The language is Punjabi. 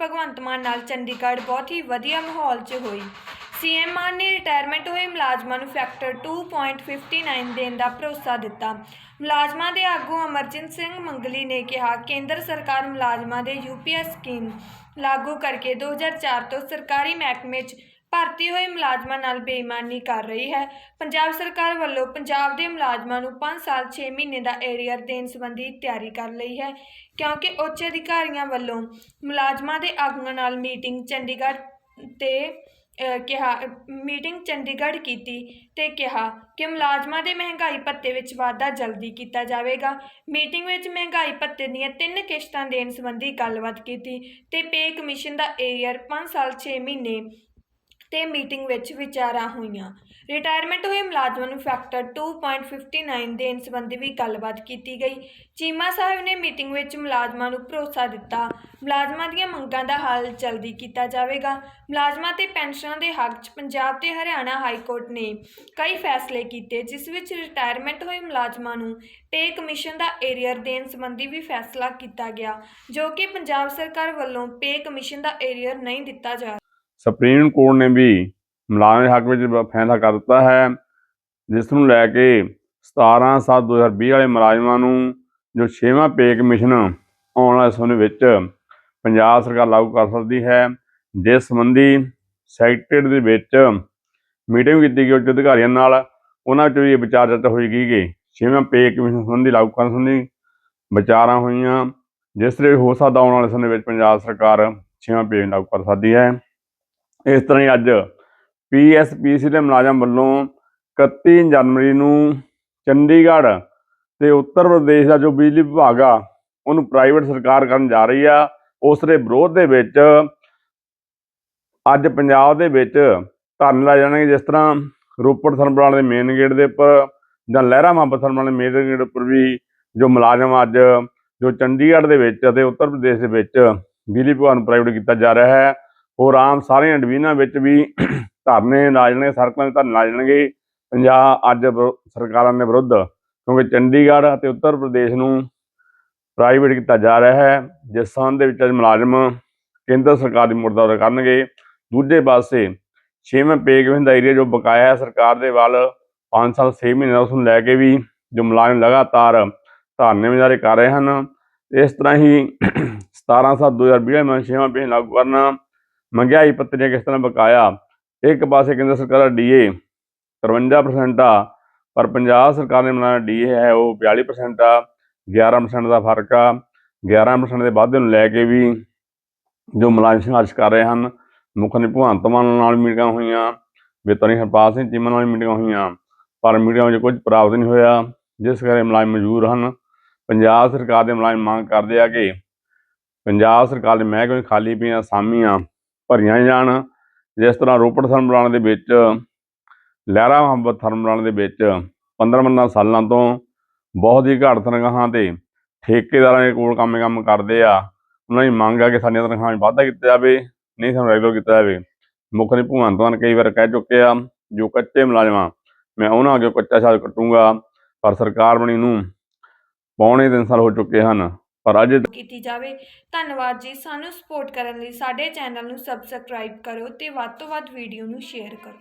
ਭਗਵੰਤ ਮਾਨ ਨਾਲ ਚੰਡੀਗੜ੍ਹ ਬਹੁਤ ਹੀ ਵਧੀਆ ਮਾਹੌਲ 'ਚ ਹੋਈ। ਸੀਐਮ ਮਾਨ ਨੇ ਰਿਟਾਇਰਮੈਂਟ ਹੋਏ ਮੁਲਾਜ਼ਮਾਂ ਨੂੰ ਫੈਕਟਰ 2.59 ਦੇਣ ਦਾ ਭਰੋਸਾ ਦਿੱਤਾ। ਮੁਲਾਜ਼ਮਾਂ ਦੇ ਆਗੂ ਅਮਰਜੀਤ ਸਿੰਘ ਮੰਗਲੀ ਨੇ ਕਿਹਾ, ਕੇਂਦਰ ਸਰਕਾਰ ਮੁਲਾਜ਼ਮਾਂ ਦੇ ਯੂਪੀਐਸ ਸਕੀਮ ਲਾਗੂ ਕਰਕੇ 2004 ਤੋਂ ਸਰਕਾਰੀ ਮਹਿਕਮੇ 'ਚ ਭਰਤੀ ਹੋਏ ਮੁਲਾਜ਼ਮਾਂ ਨਾਲ ਬੇਈਮਾਨੀ ਕਰ ਰਹੀ ਹੈ। ਪੰਜਾਬ ਸਰਕਾਰ ਵੱਲੋਂ ਪੰਜਾਬ ਦੇ ਮੁਲਾਜ਼ਮਾਂ ਨੂੰ 5 ਸਾਲ 6 ਮਹੀਨੇ ਦਾ ਏਰੀਅਰ ਦੇਣ ਸੰਬੰਧੀ ਤਿਆਰੀ ਕਰ ਲਈ ਹੈ, ਕਿਉਂਕਿ ਉੱਚ ਅਧਿਕਾਰੀਆਂ ਵੱਲੋਂ ਮੁਲਾਜ਼ਮਾਂ ਦੇ ਆਗੂਆਂ ਨਾਲ ਮੀਟਿੰਗ ਚੰਡੀਗੜ੍ਹ ਤੇ ਕਿਹਾ, ਮੀਟਿੰਗ ਚੰਡੀਗੜ੍ਹ ਕੀਤੀ ਤੇ ਕਿਹਾ ਕਿ ਮੁਲਾਜ਼ਮਾਂ ਦੇ ਮਹਿੰਗਾਈ ਭੱਤੇ ਵਿੱਚ ਵਾਧਾ ਜਲਦੀ ਕੀਤਾ ਜਾਵੇਗਾ। ਮੀਟਿੰਗ ਵਿੱਚ ਮਹਿੰਗਾਈ ਭੱਤੇ ਦੀਆਂ ਤਿੰਨ ਕਿਸ਼ਤਾਂ ਦੇਣ ਸੰਬੰਧੀ ਗੱਲਬਾਤ ਕੀਤੀ ਤੇ ਪੇ ਕਮਿਸ਼ਨ ਦਾ ਏਰੀਅਰ 5 ਸਾਲ 6 ਮਹੀਨੇ ਤੇ ਮੀਟਿੰਗ ਵਿੱਚ ਵਿਚਾਰਾਂ ਹੋਈਆਂ। ਰਿਟਾਇਰਮੈਂਟ ਹੋਏ ਮੁਲਾਜ਼ਮਾਂ ਨੂੰ ਫੈਕਟਰ 2.59 ਦੇਣ ਸੰਬੰਧੀ ਵੀ ਗੱਲਬਾਤ ਕੀਤੀ ਗਈ। ਚੀਮਾ ਸਾਹਿਬ ਨੇ ਮੀਟਿੰਗ ਵਿੱਚ ਮੁਲਾਜ਼ਮਾਂ ਨੂੰ ਭਰੋਸਾ ਦਿੱਤਾ। ਮੁਲਾਜ਼ਮਾਂ ਦੀਆਂ ਮੰਗਾਂ ਦਾ ਹੱਲ ਜਲਦੀ ਕੀਤਾ ਜਾਵੇਗਾ। ਮੁਲਾਜ਼ਮਾਂ ਤੇ ਪੈਨਸ਼ਨਾਂ ਦੇ ਹੱਕ 'ਚ ਪੰਜਾਬ ਤੇ ਹਰਿਆਣਾ ਹਾਈ ਕੋਰਟ ਨੇ ਕਈ ਫੈਸਲੇ ਕੀਤੇ, ਜਿਸ ਵਿੱਚ ਰਿਟਾਇਰਮੈਂਟ ਹੋਏ ਮੁਲਾਜ਼ਮਾਂ ਨੂੰ ਪੇ ਕਮਿਸ਼ਨ ਦਾ ਏਰੀਅਰ ਦੇਣ ਸੰਬੰਧੀ ਵੀ ਫੈਸਲਾ ਕੀਤਾ ਗਿਆ, ਜੋ ਕਿ ਪੰਜਾਬ ਸਰਕਾਰ ਵੱਲੋਂ ਪੇ ਕਮਿਸ਼ਨ ਦਾ ਏਰੀਅਰ ਨਹੀਂ ਦਿੱਤਾ ਜਾ ਸੁਪਰੀਮ ਕੋਰਟ ਨੇ ਵੀ ਮੁਲਾਜ਼ਮਾਂ ਦੇ ਹੱਕ ਵਿੱਚ ਬ- ਫੈਸਲਾ ਕਰ ਦਿੱਤਾ ਹੈ, ਜਿਸ ਨੂੰ ਲੈ ਕੇ 17 7 2020 ਵਾਲੇ ਮੁਲਾਜ਼ਮਾਂ ਨੂੰ ਜੋ 6ਵਾਂ ਪੇ ਕਮਿਸ਼ਨ ਆਉਣ ਵਾਲੇ ਸਮੇਂ ਵਿੱਚ ਪੰਜਾਬ ਸਰਕਾਰ ਲਾਗੂ ਕਰ ਸਕਦੀ ਹੈ, ਜਿਸ ਸੰਬੰਧੀ ਸੈਕਟਰੀ ਦੇ ਵਿੱਚ ਮੀਟਿੰਗ ਕੀਤੀ ਗਈ, ਉੱਚ ਅਧਿਕਾਰੀਆਂ ਨਾਲ ਉਹਨਾਂ ਵਿੱਚ ਵੀ ਇਹ ਵਿਚਾਰ ਚਰਚਾ ਹੋਈ ਗਈ ਕਿ ਛੇਵਾਂ ਪੇ ਕਮਿਸ਼ਨ ਸੰਬੰਧੀ ਲਾਗੂ ਕਰਨ ਸੰਬੰਧੀ ਵਿਚਾਰਾਂ ਹੋਈਆਂ, ਜਿਸ ਦੇ ਹੋ ਸਕਦਾ ਆਉਣ ਵਾਲੇ ਸਮੇਂ ਵਿੱਚ ਪੰਜਾਬ ਸਰਕਾਰ ਛੇਵਾਂ ਪੇ ਲਾਗੂ ਕਰ ਸਕਦੀ ਹੈ। ਇਸ ਤਰ੍ਹਾਂ ਹੀ ਅੱਜ ਪੀਐਸਪੀਸੀ ਦੇ ਮੁਲਾਜ਼ਮ ਵੱਲੋਂ 31 ਜਨਵਰੀ ਨੂੰ ਚੰਡੀਗੜ੍ਹ ਤੇ ਉੱਤਰ ਪ੍ਰਦੇਸ਼ ਦਾ ਜੋ ਬਿਜਲੀ ਵਿਭਾਗ ਆ, ਉਹਨੂੰ ਪ੍ਰਾਈਵੇਟ ਸਰਕਾਰ ਕਰਨ ਜਾ ਰਹੀ ਆ ਉਸ ਦੇ ਵਿਰੋਧ ਦੇ ਵਿੱਚ ਅੱਜ ਪੰਜਾਬ ਦੇ ਵਿੱਚ ਧਰਨੇ ਲਾਏ ਜਾਣਗੇ, ਜਿਸ ਤਰ੍ਹਾਂ ਰੋਪੜ ਥਰਮਲ ਦੇ ਮੇਨ ਗੇਟ ਦੇ ਉੱਪਰ ਜਾਂ ਲਹਿਰਾ ਮੁਹੱਬਤ ਥਰਮਲ ਦੇ ਮੇਨ ਗੇਟ ਉੱਪਰ ਵੀ ਜੋ ਮੁਲਾਜ਼ਮ ਅੱਜ ਜੋ ਚੰਡੀਗੜ੍ਹ ਦੇ ਵਿੱਚ ਅਤੇ ਉੱਤਰ ਪ੍ਰਦੇਸ਼ ਦੇ ਵਿੱਚ ਬਿਜਲੀ ਵਿਭਾਗ ਨੂੰ ਪ੍ਰਾਈਵੇਟ ਕੀਤਾ ਜਾ ਰਿਹਾ ਹੈ। ਹੋਰ ਆਮ ਸਾਰੀਆਂ ਡਿਵੀਜ਼ਨਾਂ ਵਿੱਚ ਵੀ ਧਰਨੇ ਲਾ ਜਾਣਗੇ, ਸੜਕਾਂ 'ਤੇ ਧਰਨੇ ਲਾ ਜਾਣਗੇ। ਪੰਜਾਬ ਅੱਜ ਸਰਕਾਰਾਂ ਦੇ ਵਿਰੁੱਧ, ਕਿਉਂਕਿ ਚੰਡੀਗੜ੍ਹ ਅਤੇ ਉੱਤਰ ਪ੍ਰਦੇਸ਼ ਨੂੰ ਪ੍ਰਾਈਵੇਟ ਕੀਤਾ ਜਾ ਰਿਹਾ ਹੈ, ਜਿਸ ਸੰਬੰਧ ਦੇ ਵਿੱਚ ਅੱਜ ਮੁਲਾਜ਼ਮ ਕੇਂਦਰ ਸਰਕਾਰ ਦੀ ਮੁਰਦਾਵਰ ਕਰਨਗੇ। ਦੂਜੇ ਪਾਸੇ ਛੇਵੇਂ ਪੇ ਕਮਿਸ਼ਨ ਦਾ ਏਰੀਆ ਜੋ ਬਕਾਇਆ ਹੈ, ਸਰਕਾਰ ਦੇ ਵੱਲ 5 ਸਾਲ 6 ਮਹੀਨੇ ਦਾ ਉਸ ਨੂੰ ਲੈ ਕੇ ਵੀ ਜੋ ਮੁਲਾਜ਼ਮ ਲਗਾਤਾਰ ਧਰਨੇ ਮੁਜ਼ਾਹਰੇ ਕਰ ਰਹੇ ਹਨ। ਇਸ ਤਰ੍ਹਾਂ ਹੀ 17 7 2020 ਵਿੱਚ ਛੇਵਾਂ ਪੇ ਲਾਗੂ ਕਰਨਾ ਮਹਿੰਗਾਈ ਭੱਤੇ ਕਿਸ ਤਰ੍ਹਾਂ ਬਕਾਇਆ? ਇੱਕ ਪਾਸੇ ਕੇਂਦਰ ਸਰਕਾਰ ਦਾ ਡੀਏ 53% ਆ, ਪਰ ਪੰਜਾਬ ਸਰਕਾਰ ਨੇ ਬਣਾਇਆ ਡੀਏ ਹੈ ਉਹ 42% ਆ 11% ਦਾ ਫ਼ਰਕ ਆ 11% ਦੇ ਵਾਧੇ ਨੂੰ ਲੈ ਕੇ ਵੀ ਜੋ ਮੁਲਾਜ਼ਮ ਸੰਘਰਸ਼ ਕਰ ਰਹੇ ਹਨ, ਮੁੱਖ ਨੇ ਭਗਵੰਤ ਮਾਨ ਨਾਲ ਮੀਟਿੰਗਾਂ ਹੋਈਆਂ, ਬੇਤਨੀ ਹਰਪਾਲ ਸਿੰਘ ਚੀਮਾ ਨਾਲ ਮੀਟਿੰਗਾਂ ਹੋਈਆਂ, ਪਰ ਮੀਟਿੰਗਾਂ ਵਿੱਚ ਕੁਝ ਪ੍ਰਾਪਤ ਨਹੀਂ ਹੋਇਆ, ਜਿਸ ਕਰਕੇ ਮੁਲਾਜ਼ਮ ਮਜ਼ਦੂਰ ਹਨ। ਪੰਜਾਬ ਸਰਕਾਰ ਦੇ ਮੁਲਾਜ਼ਮ ਮੰਗ ਕਰਦੇ ਆ ਕਿ ਪੰਜਾਬ ਸਰਕਾਰ ਦੇ ਮਹਿਕਮੇ ਖਾਲੀ ਪਈਆਂ ਅਸਾਮੀਆਂ ਭਰੀਆਂ ਜਾਣ। ਜਿਸ ਤਰ੍ਹਾਂ ਰੋਪੜ ਥਰਮਲ ਦੇ ਵਿੱਚ ਲਹਿਰਾ ਮੁਹੱਬਤ ਥਰਮਲ ਦੇ ਵਿੱਚ 15 15 ਸਾਲਾਂ ਤੋਂ ਬਹੁਤ ਹੀ ਘੱਟ ਤਨਖਾਹਾਂ ਤੇ ਠੇਕੇਦਾਰਾਂ ਦੇ ਕੋਲ ਕੰਮ ਕੰਮ ਕਰਦੇ ਆ। ਉਹਨਾਂ ਦੀ ਮੰਗ ਆ ਕਿ ਸਾਡੀਆਂ ਤਨਖਾਹਾਂ 'ਚ ਵਾਧਾ ਕੀਤਾ ਜਾਵੇ, ਨਹੀਂ ਸਾਨੂੰ ਰੈਗੂਲਰ ਕੀਤਾ ਜਾਵੇ। ਮੁੱਖ ਨੇ ਭਗਵੰਤ ਮਾਨ ਕਈ ਵਾਰ ਕਹਿ ਚੁੱਕੇ ਆ, ਜੋ ਕੱਚੇ ਮੁਲਾਜ਼ਮਾਂ ਮੈਂ ਉਹਨਾਂ ਅੱਗੇ ਕੱਚਾ ਸਾਲ ਕੱਟੂੰਗਾ, ਪਰ ਸਰਕਾਰ ਬਣੀ ਨੂੰ ਪੌਣੇ ਤਿੰਨ ਸਾਲ ਹੋ ਚੁੱਕੇ ਹਨ। ਪਰ ਅਜੇ ਕੀਤੀ ਜਾਵੇ। ਧੰਨਵਾਦ ਜੀ। ਸਾਨੂੰ ਸਪੋਰਟ ਕਰਨ ਲਈ ਸਾਡੇ ਚੈਨਲ ਨੂੰ ਸਬਸਕ੍ਰਾਈਬ ਕਰੋ ਤੇ ਵੱਧ ਤੋਂ ਵੱਧ ਵੀਡੀਓ ਨੂੰ ਸ਼ੇਅਰ ਕਰੋ।